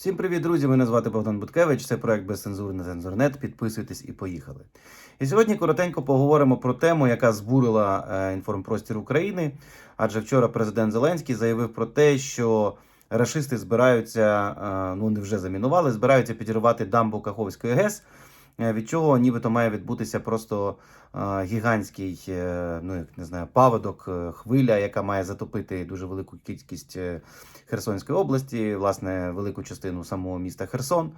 Всім привіт, друзі! Мене звати Богдан Буткевич. Це проект без цензури на цензурнет. Підписуйтесь і поїхали. І сьогодні коротенько поговоримо про тему, яка збурила е, інформпростір України. Адже вчора президент Зеленський заявив про те, що рашисти збираються, е, ну вони вже замінували, збираються підірвати дамбу Каховської ГЕС. Е, Від чого нібито має відбутися просто е, гігантський, е, ну як не знаю, паводок, хвиля, яка має затопити дуже велику кількість Херсонської області, власне, велику частину самого міста Херсон.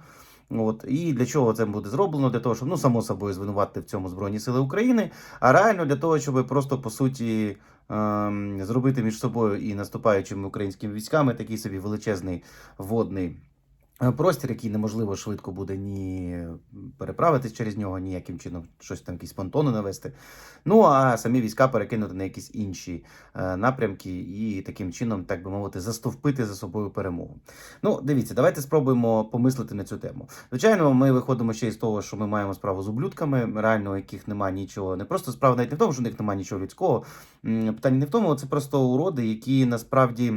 От і для чого це буде зроблено? Для того, щоб ну само собою звинуватити в цьому Збройні Сили України, а реально для того, щоб просто по суті ем, зробити між собою і наступаючими українськими військами такий собі величезний водний. Е, Простір, який неможливо швидко буде ні переправитись через нього, ніяким чином щось там якісь понтони навести. Ну а самі війська перекинути на якісь інші е, напрямки і таким чином, так би мовити, застовпити за собою перемогу. Ну, дивіться, давайте спробуємо помислити на цю тему. Звичайно, ми виходимо ще із того, що ми маємо справу з ублюдками, реально яких немає нічого. Не просто справа навіть не в тому, що у них немає нічого людського. Питання не в тому, це просто уроди, які насправді.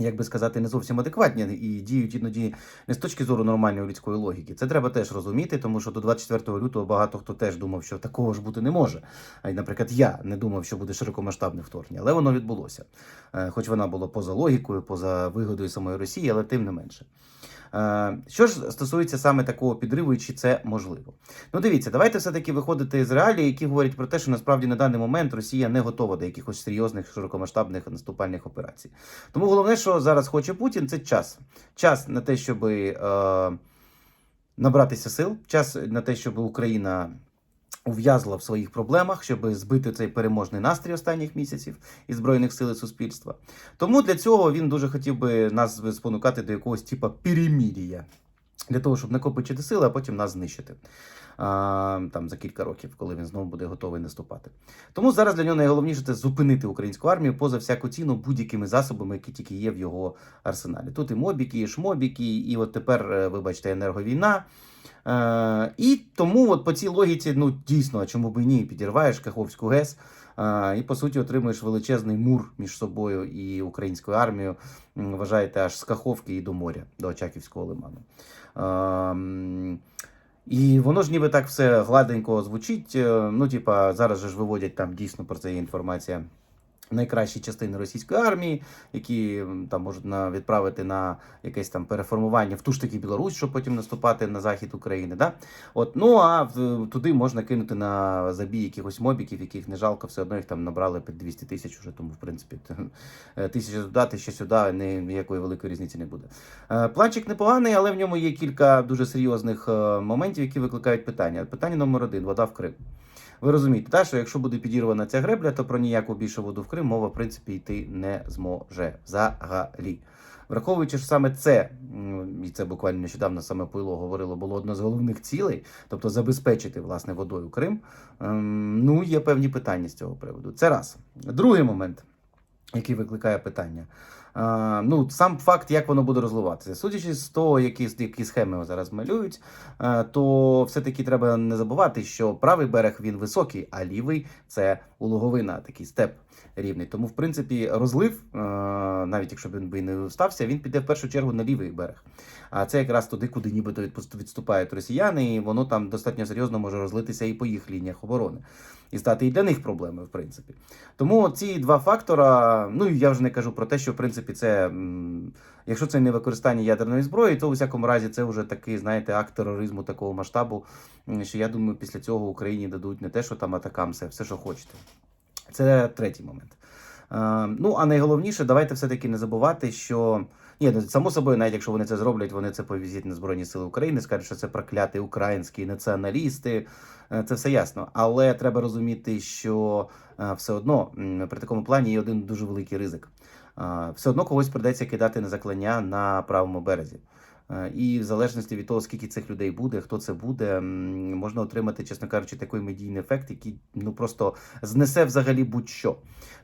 Як би сказати, не зовсім адекватні і діють іноді не з точки зору нормальної людської логіки. Це треба теж розуміти, тому що до 24 лютого багато хто теж думав, що такого ж бути не може. А наприклад, я не думав, що буде широкомасштабне вторгнення, але воно відбулося. Е, Хоч вона була поза логікою, поза вигодою самої Росії, але тим не менше. Е, Що ж стосується саме такого підриву, і чи це можливо? Ну, дивіться, давайте все-таки виходити з реалії, які говорять про те, що насправді на даний момент Росія не готова до якихось серйозних широкомасштабних наступальних операцій. Тому головне, що зараз хоче Путін, це час. Час на те, щоб е, набратися сил, час на те, щоб Україна ув'язла в своїх проблемах, щоб збити цей переможний настрій останніх місяців і збройних сил і суспільства. Тому для цього він дуже хотів би нас спонукати до якогось типу перемір'я. Для того, щоб накопичити сили, а потім нас знищити а, там за кілька років, коли він знову буде готовий наступати. Тому зараз для нього найголовніше це зупинити українську армію поза всяку ціну будь-якими засобами, які тільки є в його арсеналі. Тут і мобіки, і шмобіки, і от тепер, е, вибачте, енерговійна. Е, і тому, от по цій логіці, ну дійсно, а чому б і ні, підірваєш Каховську ГЕС. е, І по суті отримуєш величезний мур між собою і українською армією. Вважаєте, аж з Каховки і до моря, до Очаківського лиману. Ем, І воно ж ніби так все гладенько звучить. Е, Ну, типа, зараз же ж виводять там дійсно про це є інформація. Найкращі частини російської армії, які там можуть на відправити на якесь там переформування в ту ж таки Білорусь, щоб потім наступати на захід України. Да? От, ну а в- туди можна кинути на забій якихось мобіків, яких не жалко, все одно їх там набрали під 200 тисяч уже, тому в принципі е, тисяча туди, тисяча сюди, ні- ніякої великої різниці не буде. Е, Планчик непоганий, але в ньому є кілька дуже серйозних е, моментів, які викликають питання. Питання номер один: вода в Крим. Ви розумієте, так, що якщо буде підірвана ця гребля, то про ніяку більшу воду в Крим мова в принципі йти не зможе взагалі. Враховуючи ж саме це, і це буквально нещодавно саме Пойло говорило, було одно з головних цілей, тобто забезпечити власне водою Крим. ем, Ну, є певні питання з цього приводу. Це раз. Другий момент, який викликає питання. Ну, сам факт, як воно буде розвиватися. Судячи з того, які, які схеми зараз малюють, е, то все-таки треба не забувати, що правий берег він високий, а лівий це улоговина, такий степ рівний. Тому, в принципі, розлив, е, навіть якщо б він би не стався, він піде в першу чергу на лівий берег. А це якраз туди, куди нібито відступають росіяни, і воно там достатньо серйозно може розлитися і по їх лініях оборони. І стати і для них проблемою, в принципі. Тому ці два фактора, ну я вже не кажу про те, що в принципі це, якщо це не використання ядерної зброї, то у всякому разі це вже такий, знаєте, акт тероризму такого масштабу, що я думаю, після цього Україні дадуть не те, що там атакам, все, все, що хочете. Це третій момент. Е, ну, а найголовніше, давайте все-таки не забувати, що. Ні, ну, само собою, навіть якщо вони це зроблять, вони це повізять на Збройні Сили України, скажуть, що це прокляті українські націоналісти. Е, Це все ясно. Але треба розуміти, що е, все одно при такому плані є один дуже великий ризик. Все одно когось придеться кидати на заклання на правому березі. Е, І в залежності від того, скільки цих людей буде, хто це буде, можна отримати, чесно кажучи, такий медійний ефект, який ну просто знесе взагалі будь-що.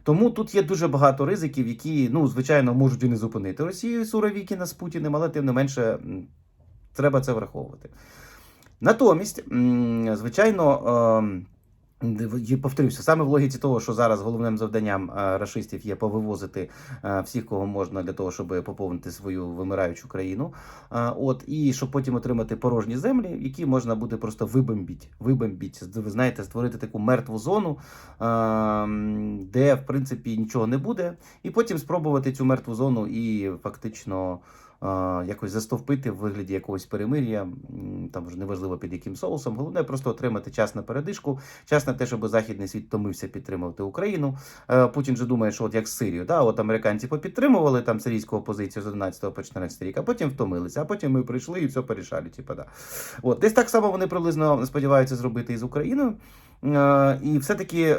Тому тут є дуже багато ризиків, які, ну, звичайно, можуть і не зупинити Росію Суровікіна з Путіним, але тим не менше треба це враховувати. Натомість, звичайно, ем, повторюся, саме в логіці того, що зараз головним завданням е, рашистів є повивозити е, всіх, кого можна для того, щоб поповнити свою вимираючу країну. Е, От і щоб потім отримати порожні землі, які можна буде просто вибомбіть. Вибомбіть, ви знаєте, створити таку мертву зону, де в принципі нічого не буде, і потім спробувати цю мертву зону і фактично. Якось застовпити в вигляді якогось перемир'я, там вже неважливо під яким соусом. Головне просто отримати час на передишку, час на те, щоб західний світ томився підтримувати Україну. Е, Путін же думає, що от як Сирію, да, от американці попідтримували там сирійську опозицію з 11 по 14 рік, а потім втомилися, а потім ми прийшли і все порішали. Типа, да. От десь так само вони приблизно сподіваються зробити і з Україною. Е, І все-таки е,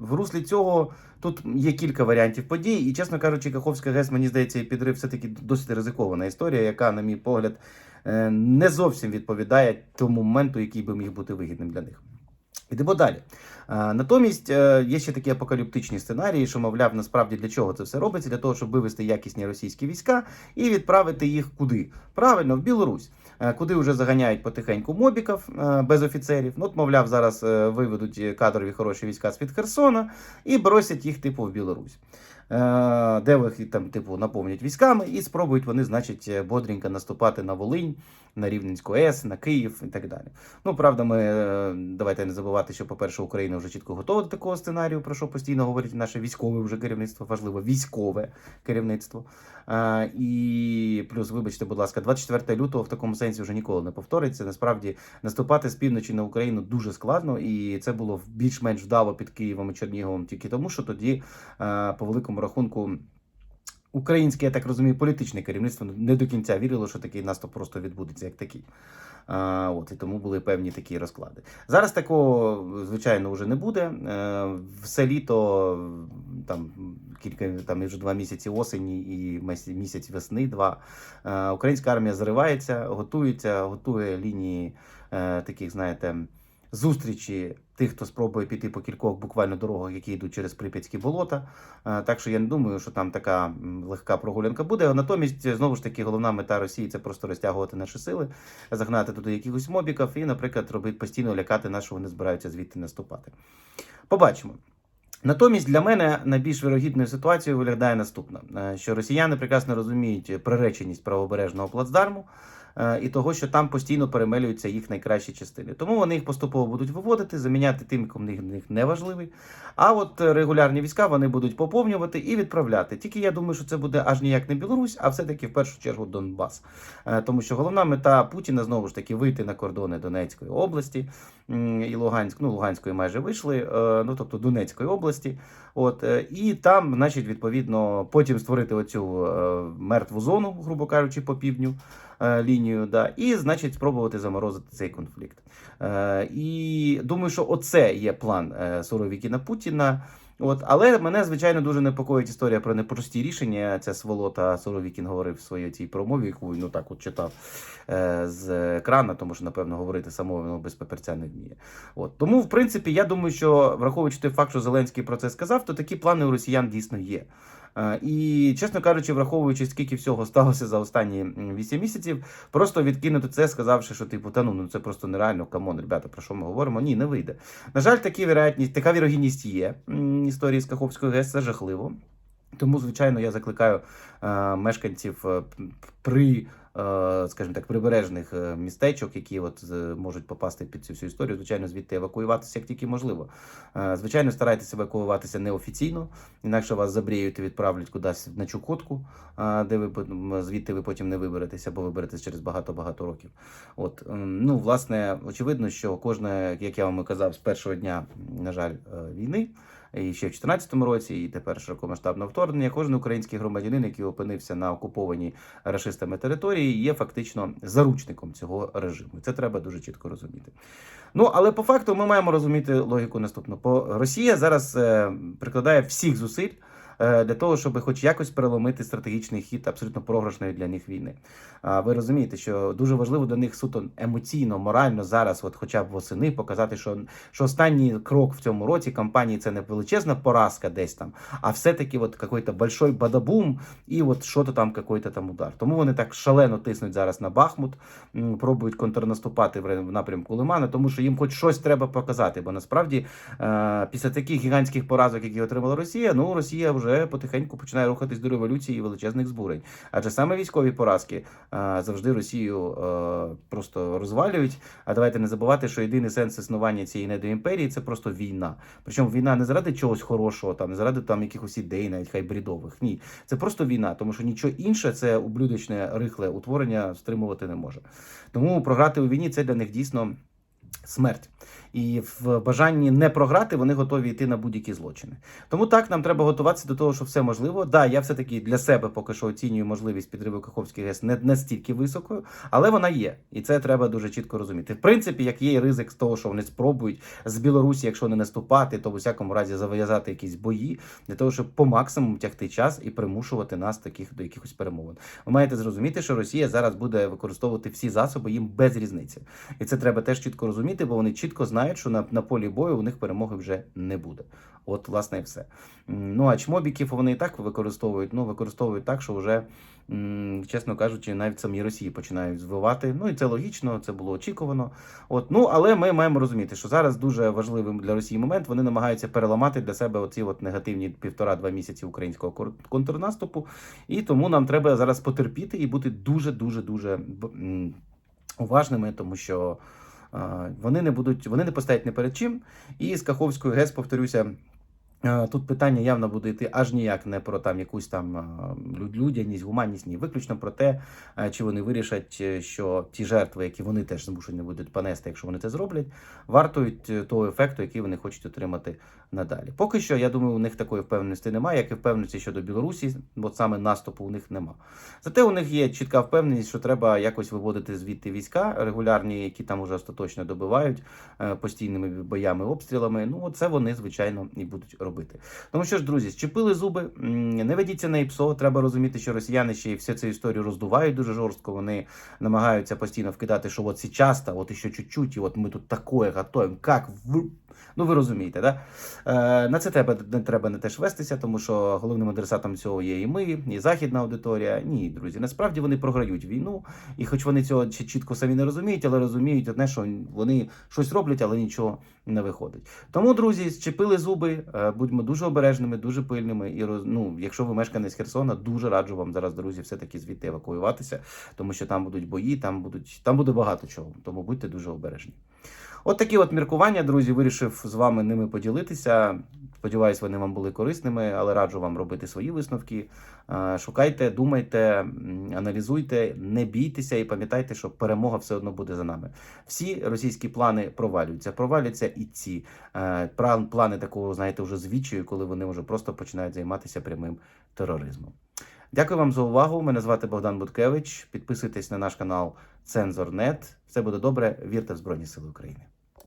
в руслі цього тут є кілька варіантів подій. І, чесно кажучи, Каховська ГЕС, мені здається, і підрив все-таки досить ризикована історія, яка, на мій погляд, е, не зовсім відповідає тому моменту, який би міг бути вигідним для них. Ідемо далі. Натомість є ще такі апокаліптичні сценарії, що, мовляв, насправді для чого це все робиться? Для того, щоб вивести якісні російські війська і відправити їх куди? Правильно, в Білорусь, куди вже заганяють потихеньку мобіків е, без офіцерів. Ну, от, мовляв, зараз е, виведуть кадрові хороші війська з-під Херсона і бросять їх, типу, в Білорусь. Е, Де їх там, типу, наповнять військами, і спробують вони, значить, бодренько наступати на Волинь, на Рівненську АЕС, на Київ і так далі. Ну, правда, ми е, давайте не забувати, що, по-перше, Україна вже чітко готова до такого сценарію, про що постійно говорить наше військове вже керівництво, важливо, військове керівництво. Е, І плюс, вибачте, будь ласка, 24 лютого в такому сенсі вже ніколи не повториться. Насправді наступати з півночі на Україну дуже складно, і це було більш-менш вдало під Києвом і Черніговом тільки тому, що тоді, е, по великому рахунку. Українське, я так розумію, політичне керівництво не до кінця вірило, що такий наступ просто відбудеться як такий. А, от, і тому були певні такі розклади. Зараз такого, звичайно, вже не буде. Е, все літо, там кілька там вже два місяці осені і місяць весни. Два е, українська армія заривається, готується, готує лінії е, таких, знаєте. Зустрічі тих, хто спробує піти по кількох буквально дорогах, які йдуть через Прип'ятські болота. Е, Так що я не думаю, що там така легка прогулянка буде. Натомість, знову ж таки, головна мета Росії це просто розтягувати наші сили, загнати туди якихось мобіків і, наприклад, робити постійно лякати нас, що вони збираються звідти наступати. Побачимо. Натомість для мене найбільш вирогідною ситуацією виглядає наступна: Е, що росіяни прекрасно розуміють приреченість правобережного плацдарму і того, що там постійно перемелюються їх найкращі частини. Тому вони їх поступово будуть виводити, заміняти тим, кому них, не важливий. А от е, регулярні війська вони будуть поповнювати і відправляти. Тільки я думаю, що це буде аж ніяк не Білорусь, а все-таки в першу чергу Донбас. Е, Тому що головна мета Путіна знову ж таки вийти на кордони Донецької області і Луганськ, ну Луганської майже вийшли, е, ну тобто Донецької області. От е, і там, значить, відповідно, потім створити оцю е, мертву зону, грубо кажучи, по півдню е, лінію, да, і значить спробувати заморозити цей конфлікт. Е, і думаю, що оце є план е, Суровікіна Путіна. От, але мене звичайно дуже непокоїть історія про непрості рішення. Ця сволота Суровікін говорив в своїй цій промові, яку ну так от читав е, з екрана, тому що напевно говорити самовину без паперця не вміє. От тому, в принципі, я думаю, що враховуючи той факт, що Зеленський про це сказав, то такі плани у росіян дійсно є. Е, І, чесно кажучи, враховуючи, скільки всього сталося за останні м, 8 місяців, просто відкинути це, сказавши, що типу, та ну, ну це просто нереально. Камон, ребята, про що ми говоримо? Ні, не вийде. На жаль, такі вероятність, така вірогідність є. Історії з Каховської ГЕС це жахливо. Тому, звичайно, я закликаю е, мешканців е, при, е, скажімо так, прибережних е, містечок, які от е, можуть попасти під цю всю історію, звичайно, звідти евакуюватися як тільки можливо. Е, звичайно, старайтеся евакуюватися неофіційно, інакше вас забріють і відправлять кудись на Чукотку, е, де ви звідти ви потім не виберетеся, або виберетесь через багато-багато років. От ем, ну, власне, очевидно, що кожне, як я вам і казав, з першого дня, на жаль, е, війни. І ще в 2014 році, і тепер широкомасштабне вторгнення. Кожен український громадянин, який опинився на окупованій рашистами території, є фактично заручником цього режиму. Це треба дуже чітко розуміти. Ну але по факту ми маємо розуміти логіку наступну. Росія зараз е, прикладає всіх зусиль для того, щоб хоч якось переломити стратегічний хід абсолютно програшної для них війни. Ви розумієте, що дуже важливо для них суто емоційно, морально зараз, от хоча б восени, показати, що, що останній крок в цьому році кампанії це не величезна поразка десь там, а все-таки от какой-то большой бадабум, і от що то там какой-то там удар. Тому вони так шалено тиснуть зараз на Бахмут, пробують контрнаступати в напрямку Лимана, тому що їм хоч щось треба показати. Бо насправді е, після таких гігантських поразок, які отримала Росія, ну Росія вже потихеньку починає рухатись до революції і величезних збурень. Адже саме військові поразки е, завжди Росію е, просто розвалюють. А давайте не забувати, що єдиний сенс існування цієї недоімперії це просто війна. Причому війна не заради чогось хорошого, там не заради там якихось ідей, навіть хай брідових. Ні, це просто війна, тому що нічого інше це ублюдочне рихле утворення стримувати не може. Тому програти у війні це для них дійсно смерть. І в бажанні не програти вони готові йти на будь-які злочини. Тому так нам треба готуватися до того, що все можливо. Да, я все таки для себе поки що оцінюю можливість підриву Каховських ГЕС не настільки високою, але вона є, і це треба дуже чітко розуміти. В принципі, як є ризик з того, що вони спробують з Білорусі, якщо не наступати, то в усякому разі зав'язати якісь бої для того, щоб по максимуму тягти час і примушувати нас таких до якихось перемовин. Ви маєте зрозуміти, що Росія зараз буде використовувати всі засоби їм без різниці, і це треба теж чітко розуміти, бо вони чітко знають, що на, на полі бою у них перемоги вже не буде. От, власне, і все. Ну а чмобіків вони і так використовують. Ну використовують так, що вже, чесно кажучи, навіть самі Росії починають звивати. Ну і це логічно, це було очікувано. От ну але ми маємо розуміти, що зараз дуже важливим для Росії момент. Вони намагаються переламати для себе оці от негативні півтора-два місяці українського контрнаступу. І тому нам треба зараз потерпіти і бути дуже, дуже, дуже уважними, тому що. Вони не будуть, вони не постоять ні перед чим. І з Каховською ГЕС, повторюся, тут питання явно буде йти аж ніяк не про там якусь там людяність, гуманність, ні, виключно про те, е, чи вони вирішать, е, що ті жертви, які вони теж змушені будуть понести, якщо вони це зроблять, вартують е, того ефекту, який вони хочуть отримати надалі. Поки що, я думаю, у них такої впевненості немає, як і впевненості щодо Білорусі, бо саме наступу у них нема. Зате у них є чітка впевненість, що треба якось виводити звідти війська регулярні, які там уже остаточно добивають е, постійними боями, обстрілами. Ну, це вони, звичайно, і будуть. Тому що ж, друзі, щепили зуби, не ведіться на ІПСО. Треба розуміти, що росіяни ще всю цю історію роздувають дуже жорстко. Вони намагаються постійно вкидати, що от сейчас, та от ще чуть-чуть, і от ми тут такое готуємо, як в. Ну, ви розумієте, да? Е, на це треба не треба не теж вестися, тому що головним адресатом цього є і ми, і західна аудиторія. Ні, друзі, насправді вони програють війну, і хоч вони цього чітко самі не розуміють, але розуміють одне, що вони щось роблять, але нічого не виходить. Тому, друзі, зчепили зуби, е, будьмо дуже обережними, дуже пильними. І роз- ну, якщо ви мешканець Херсона, дуже раджу вам зараз, друзі, все-таки звідти евакуюватися, тому що там будуть бої, там будуть там буде багато чого. Тому будьте дуже обережні. От такі от міркування, друзі, вирішив з вами ними поділитися. Сподіваюсь, вони вам були корисними, але раджу вам робити свої висновки. Шукайте, думайте, аналізуйте, не бійтеся і пам'ятайте, що перемога все одно буде за нами. Всі російські плани провалюються. Проваляться і ці Е, плани такого, знаєте, вже звідчаю, коли вони вже просто починають займатися прямим тероризмом. Дякую вам за увагу. Мене звати Богдан Буткевич. Підписуйтесь на наш канал Цензорнет. Все буде добре. Вірте в Збройні Сили України.